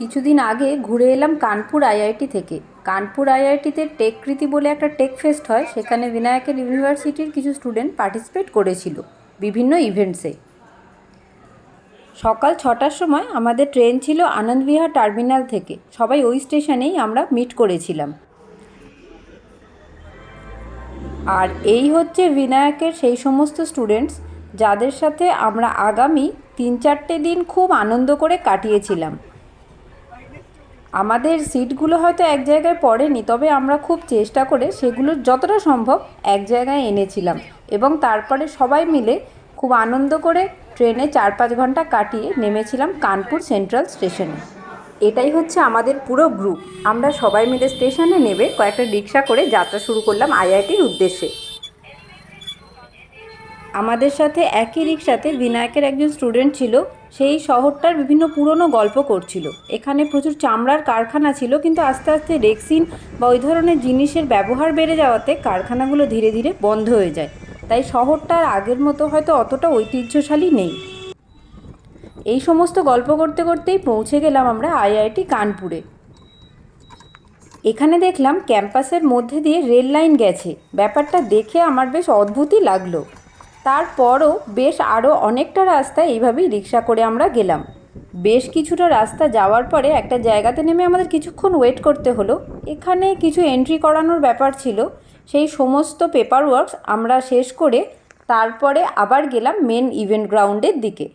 কিছুদিন আগে ঘুরে এলাম কানপুর আইআইটি থেকে। কানপুর আইআইটিতে টেককৃতি বলে একটা টেক ফেস্ট হয়, সেখানে বিনায়কের ইউনিভার্সিটির কিছু স্টুডেন্ট পার্টিসিপেট করেছিল বিভিন্ন ইভেন্টসে। সকাল ছটার সময় আমাদের ট্রেন ছিল আনন্দবিহার টার্মিনাল থেকে। সবাই ওই স্টেশনেই আমরা মিট করেছিলাম। আর এই হচ্ছে বিনায়কের সেই সমস্ত স্টুডেন্টস যাদের সাথে আমরা আগামী তিন চারটে দিন খুব আনন্দ করে কাটিয়েছিলাম। আমাদের সিটগুলো হয়তো এক জায়গায় পড়েনি, তবে আমরা খুব চেষ্টা করে সেগুলো যতটা সম্ভব এক জায়গায় এনেছিলাম এবং তারপরে সবাই মিলে খুব আনন্দ করে ট্রেনে চার পাঁচ ঘণ্টা কাটিয়ে নেমেছিলাম কানপুর সেন্ট্রাল স্টেশনে। এটাই হচ্ছে আমাদের পুরো গ্রুপ আমরা সবাই মিলে স্টেশনে নেবে কয়েকটা রিক্সা করে যাত্রা শুরু করলাম আইআইটির উদ্দেশ্যে। আমাদের সাথে একই রিক্সাতে বিনায়কের একজন স্টুডেন্ট ছিল, সেই শহরটার বিভিন্ন পুরনো গল্প করছিল। এখানে প্রচুর চামড়ার কারখানা ছিল, কিন্তু আস্তে আস্তে রেক্সিন বা ওই ধরনের জিনিসের ব্যবহার বেড়ে যাওয়াতে কারখানাগুলো ধীরে ধীরে বন্ধ হয়ে যায়। তাই শহরটার আগের মতো হয়তো অতটা ঐতিহ্যশালী নেই। এই সমস্ত গল্প করতে করতেই পৌঁছে গেলাম আমরা আইআইটি কানপুরে। এখানে দেখলাম ক্যাম্পাসের মধ্যে দিয়ে রেল লাইন গেছে। ব্যাপারটা দেখে আমার বেশ অদ্ভুতই লাগল। তারপরও বেশ আরও অনেকটা রাস্তা এইভাবেই রিক্সা করে আমরা গেলাম। বেশ কিছুটা রাস্তা যাওয়ার পরে একটা জায়গাতে নেমে আমাদের কিছুক্ষণ ওয়েট করতে হলো। এখানে কিছু এন্ট্রি করানোর ব্যাপার ছিল। সেই সমস্ত পেপার ওয়ার্কস আমরা শেষ করে তারপরে আবার গেলাম মেন ইভেন্ট গ্রাউন্ডের দিকে।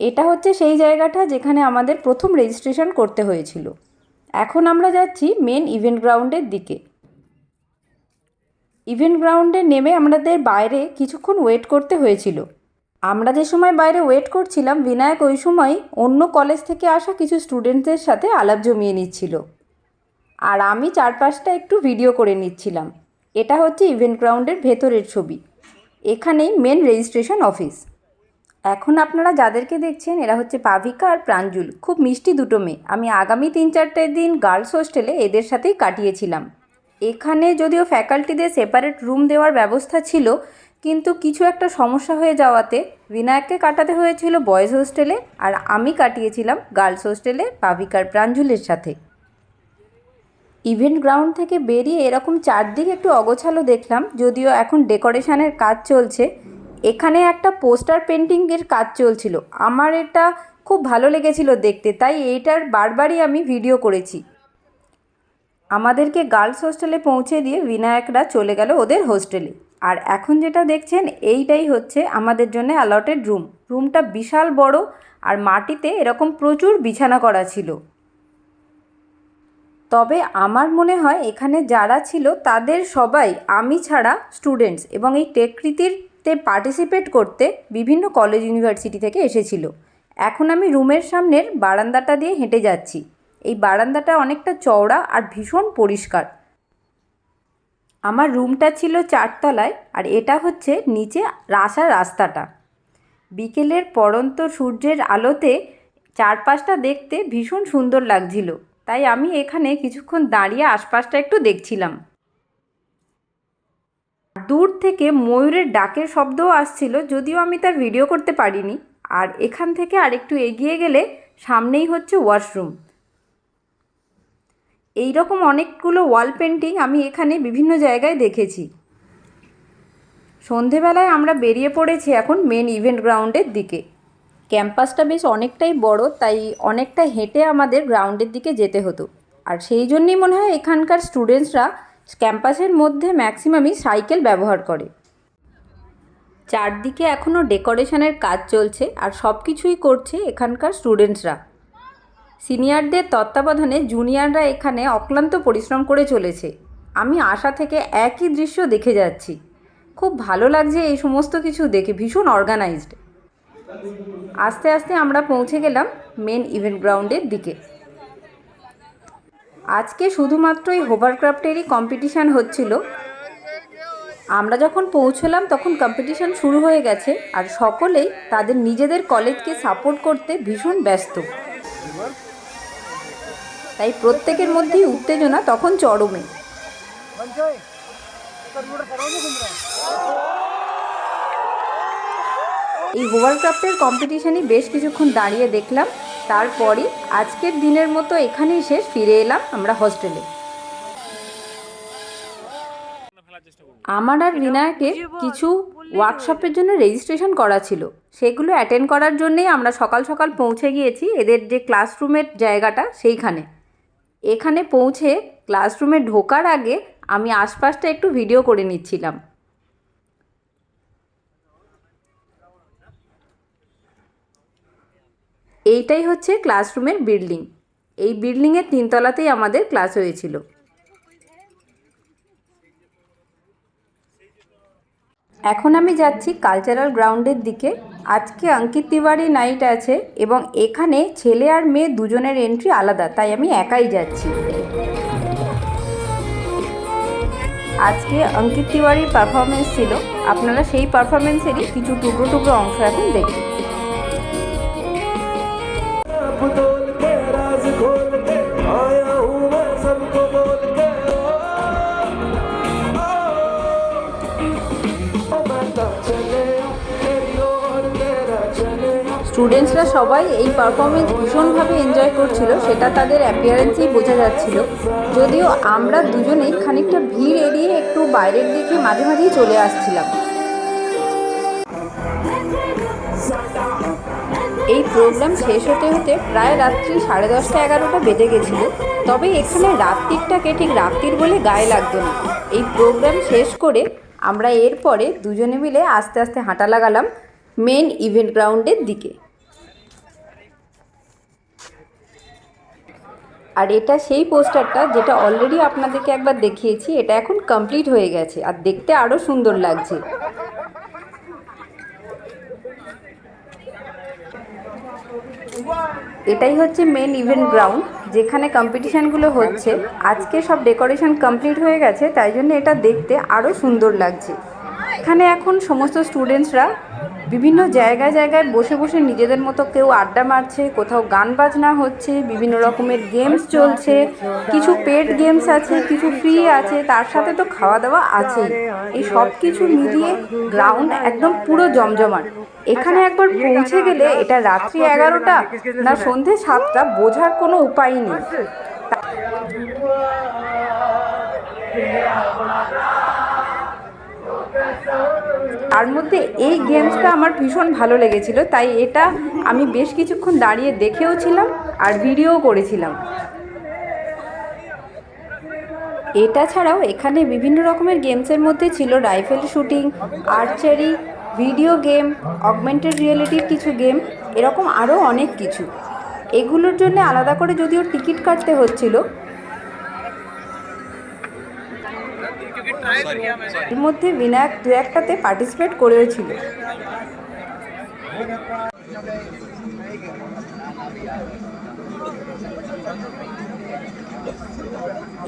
এটা হচ্ছে সেই জায়গাটা যেখানে আমাদের প্রথম রেজিস্ট্রেশন করতে হয়েছিল। এখন আমরা যাচ্ছি মেন ইভেন্ট গ্রাউন্ডের দিকে। ইভেন্ট গ্রাউন্ডে নেমে আমাদের বাইরে কিছুক্ষণ ওয়েট করতে হয়েছিল। আমরা যে সময় বাইরে ওয়েট করছিলাম, বিনায়ক ওই সময় অন্য কলেজ থেকে আসা কিছু স্টুডেন্টদের সাথে আলাপ জমিয়ে নিচ্ছিল। আর আমি চারপাশটা একটু ভিডিও করে নিচ্ছিলাম। এটা হচ্ছে ইভেন্ট গ্রাউন্ডের ভেতরের ছবি। এখানেই মেন রেজিস্ট্রেশন অফিস। এখন আপনারা যাদেরকে দেখছেন, এরা হচ্ছে পাভিকা আর প্রাঞ্জুল। খুব মিষ্টি দুটো মেয়ে। আমি আগামী তিন চারটে দিন গার্লস হোস্টেলে এদের সাথেই কাটিয়েছিলাম। এখানে যদিও ফ্যাকাল্টিদের সেপারেট রুম দেওয়ার ব্যবস্থা ছিল, কিন্তু কিছু একটা সমস্যা হয়ে যাওয়াতে বিনায়ককে কাটাতে হয়েছিল বয়েজ হোস্টেলে আর আমি কাটিয়েছিলাম গার্লস হোস্টেলে পাবিকার প্রাঞ্জুলের সাথে। ইভেন্ট গ্রাউন্ড থেকে বেরিয়ে এরকম চারদিক একটু অগোছালো দেখলাম, যদিও এখন ডেকোরেশনের কাজ চলছে। এখানে একটা পোস্টার পেন্টিংয়ের কাজ চলছিল। আমার এটা খুব ভালো লেগেছিল দেখতে, তাই এইটার বারবারই আমি ভিডিও করেছি। আমাদেরকে গার্লস হোস্টেলে পৌঁছে দিয়ে বিনায়করা চলে গেল ওদের হোস্টেলে। আর এখন যেটা দেখছেন, এইটাই হচ্ছে আমাদের জন্য অ্যালটেড রুম রুমটা বিশাল বড় আর মাটিতে এরকম প্রচুর বিছানা করা ছিল। তবে আমার মনে হয় এখানে যারা ছিল তাদের সবাই, আমি ছাড়া স্টুডেন্টস এবং এই টেকৃতিরতে পার্টিসিপেট করতে বিভিন্ন কলেজ ইউনিভার্সিটি থেকে এসেছিল। এখন আমি রুমের সামনের বারান্দাটা দিয়ে হেঁটে যাচ্ছি। এই বারান্দাটা অনেকটা চওড়া আর ভীষণ পরিষ্কার। আমার রুমটা ছিল চারতলায় আর এটা হচ্ছে নিচে আসার রাস্তাটা। বিকেলের পড়ন্ত সূর্যের আলোতে চারপাশটা দেখতে ভীষণ সুন্দর লাগছিল, তাই আমি এখানে কিছুক্ষণ দাঁড়িয়ে আশপাশটা একটু দেখছিলাম। দূর থেকে ময়ূরের ডাকের শব্দও আসছিল, যদিও আমি তার ভিডিও করতে পারিনি। আর এখান থেকে আরেকটু এগিয়ে গেলে সামনেই হচ্ছে ওয়াশরুম। এই রকম অনেকগুলো ওয়াল পেন্টিং আমি এখানে বিভিন্ন জায়গায় দেখেছি। সন্ধেবেলায় আমরা বেরিয়ে পড়েছি এখন মেন ইভেন্ট গ্রাউন্ডের দিকে। ক্যাম্পাসটা বেশ অনেকটাই বড়, তাই অনেকটা হেঁটে আমাদের গ্রাউন্ডের দিকে যেতে হতো। আর সেই জন্যই মনে হয় এখানকার স্টুডেন্টসরা ক্যাম্পাসের মধ্যে ম্যাক্সিমামই সাইকেল ব্যবহার করে। চারদিকে এখনও ডেকোরেশনের কাজ চলছে, আর সব কিছুই করছে এখানকার স্টুডেন্টসরা সিনিয়রদের তত্ত্বাবধানে জুনিয়ররা এখানে অক্লান্ত পরিশ্রম করে চলেছে। আমি আশা থেকে একই দৃশ্য দেখে যাচ্ছি। খুব ভালো লাগছে এই সমস্ত কিছু দেখে, ভীষণ অর্গানাইজড আস্তে আস্তে আমরা পৌঁছে গেলাম মেন ইভেন্ট গ্রাউন্ডের দিকে। আজকে শুধুমাত্র এই হোভারক্রাফ্টেরই কম্পিটিশান হচ্ছিল। আমরা যখন পৌঁছলাম তখন কম্পিটিশান শুরু হয়ে গেছে আর সকলেই তাদের নিজেদের কলেজকে সাপোর্ট করতে ভীষণ ব্যস্ত। তাই প্রত্যেকের মধ্যেই উত্তেজনা তখন চরমে। এই হোভারক্রাফ্টের কম্পিটিশানই বেশ কিছুক্ষণ দাঁড়িয়ে দেখলাম, তারপরই আজকের দিনের মতো এখানেই শেষ, ফিরে এলাম আমরা হস্টেলে আমার আর বিনায়কের কিছু ওয়ার্কশপের জন্য রেজিস্ট্রেশন করা ছিল। সেগুলো অ্যাটেন্ড করার জন্যেই আমরা সকাল সকাল পৌঁছে গিয়েছি, এদের যে ক্লাসরুমের জায়গাটা সেইখানে। এখানে পৌঁছে ক্লাসরুমে ঢোকার আগে আমি আশপাশটা একটু ভিডিও করে নিচ্ছিলাম। এইটাই হচ্ছে ক্লাসরুমের বিল্ডিং। এই বিল্ডিংয়ের তিনতলাতেই আমাদের ক্লাস হয়েছিল। এখন আমি যাচ্ছি কালচারাল গ্রাউন্ডের দিকে। আজকে অঙ্কিত তিওয়ারি নাইট আছে এবং এখানে ছেলে আর মেয়ে দুজনের এন্ট্রি আলাদা, তাই আমি একাই যাচ্ছি। আজকে অঙ্কিত তিওয়ারির পারফরমেন্স ছিল। আপনারা সেই পারফরমেন্সেরই কিছু টুকরো টুকরো অংশ এখন দেখুন স্টুডেন্টসরা সবাই এই পারফরমেন্স ভীষণভাবে এনজয় করছিল, সেটা তাদের অ্যাপিয়ারেন্সেই বোঝা যাচ্ছিল। যদিও আমরা দুজনেই খানিকটা ভিড় এড়িয়ে একটু বাইরের দিকে মাঝে মাঝেই চলে আসছিলাম। এই প্রোগ্রাম শেষ হতে হতে প্রায় রাত্রি সাড়ে দশটা এগারোটা বেজে গেছিল, তবে এখানে রাত্রিরটাকে ঠিক রাত্রির বলে গায়ে লাগতো না। এই প্রোগ্রাম শেষ করে আমরা এরপরে দুজনে মিলে আস্তে আস্তে হাঁটা লাগালাম মেন ইভেন্ট গ্রাউন্ডের দিকে। আর এটা সেই পোস্টারটা যেটা অলরেডি আপনাদেরকে একবার দেখিয়েছি, এটা এখন কমপ্লিট হয়ে গেছে আর দেখতে আরও সুন্দর লাগছে। এটাই হচ্ছে মেন ইভেন্ট গ্রাউন্ড যেখানে কম্পিটিশানগুলো হচ্ছে। আজকে সব ডেকোরেশন কমপ্লিট হয়ে গেছে, তাই জন্য এটা দেখতে আরও সুন্দর লাগছে। এখানে এখন সমস্ত স্টুডেন্টসরা বিভিন্ন জায়গায় জায়গায় বসে বসে নিজেদের মতো কেউ আড্ডা মারছে, কোথাও গান বাজনা হচ্ছে, বিভিন্ন রকমের গেমস চলছে, কিছু পেড গেমস আছে, কিছু ফ্রি আছে, তার সাথে তো খাওয়া দাওয়া আছেই। এই সব কিছু মিলিয়ে গ্রাউন্ড একদম পুরো জমজমাট। এখানে একবার পৌঁছে গেলে এটা রাত্রি এগারোটা না সন্ধে সাতটা বোঝার কোনো উপায় নেই। তার মধ্যে এই গেমসটা আমার ভীষণ ভালো লেগেছিল, তাই এটা আমি বেশ কিছুক্ষণ দাঁড়িয়ে দেখেও ছিলাম আর ভিডিও করেছিলাম। এটা ছাড়াও এখানে বিভিন্ন রকমের গেমসের মধ্যে ছিল rifle shooting archery video game augmented রিয়েলিটির কিছু গেম এরকম আরও অনেক কিছু। এগুলোর জন্য আলাদা করে যদিও টিকিট কাটতে হচ্ছিল এর মধ্যে বিনায়ক দু একটাতে পার্টিসিপেট করেও ছিল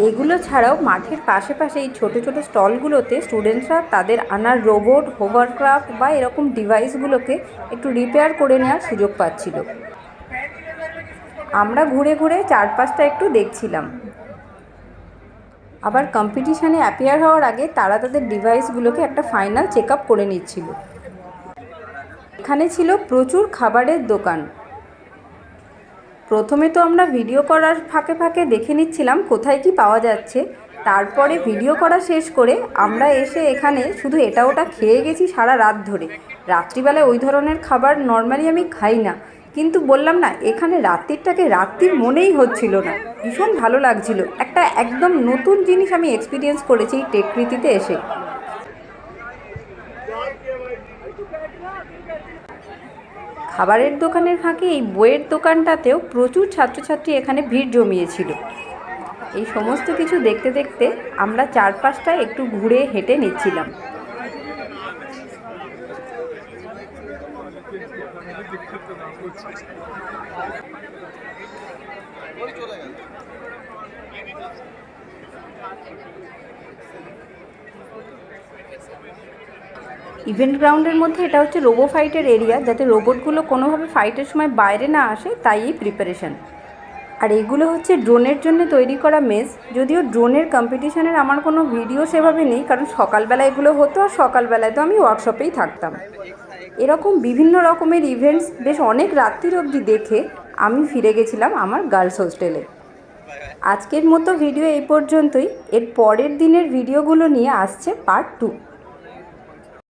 এগুলো ছাড়াও মাঠের পাশে পাশে এই ছোটো ছোটো স্টলগুলোতে স্টুডেন্টসরা তাদের আনার রোবট হোভারক্রাফট বা এরকম ডিভাইসগুলোকে একটু রিপেয়ার করে নেওয়ার সুযোগ পাচ্ছিল। আমরা ঘুরে ঘুরে চারপাশটা একটু দেখছিলাম। আবার কম্পিটিশানে অ্যাপিয়ার হওয়ার আগে তারা তাদের ডিভাইসগুলোকে একটা ফাইনাল চেক আপ করে নিচ্ছিল। এখানে ছিল প্রচুর খাবারের দোকান। প্রথমে তো আমরা ভিডিও করার ফাঁকে ফাঁকে দেখে নিচ্ছিলাম কোথায় কি পাওয়া যাচ্ছে। তারপরে ভিডিও করা শেষ করে আমরা এসে এখানে শুধু এটা ওটা খেয়ে গেছি সারা রাত ধরে। রাত্রিবেলায় ওই ধরনের খাবার নর্মালি আমি খাই না। কিন্তু বললাম না, এখানে রাত্রিরটাকে রাত্রির মনেই হচ্ছিল না। ভীষণ ভালো লাগছিল। একটা একদম নতুন জিনিস আমি এক্সপিরিয়েন্স করেছি টেকৃতিতে এসে। খাবারের দোকানের ফাঁকে এই বইয়ের দোকানটাতেও প্রচুর ছাত্রছাত্রী এখানে ভিড় জমিয়েছিল। এই সমস্ত কিছু দেখতে দেখতে আমরা চারপাশটা একটু ঘুরে হেঁটে নিচ্ছিলাম। ইভেন্ট গ্রাউন্ডের মধ্যে এটা হচ্ছে রোবো ফাইটের এরিয়া, যাতে রোবটগুলো কোনোভাবে ফাইটের সময় বাইরে না আসে, তাই এই প্রিপারেশন আর এগুলো হচ্ছে ড্রোনের জন্য তৈরি করা মেস যদিও ড্রোনের কম্পিটিশনের আমার কোনো ভিডিও সেভাবে নেই, কারণ সকালবেলা এগুলো হতো আর সকালবেলায় তো আমি ওয়ার্কশপেই থাকতাম। এরকম বিভিন্ন রকমের ইভেন্টস বেশ অনেক রাত্রির অবধি দেখে আমি ফিরে গেছিলাম আমার গার্লস হোস্টেলে আজকের মতো ভিডিও এই পর্যন্তই। এর পরের দিনের ভিডিওগুলো নিয়ে আসছে পার্ট টু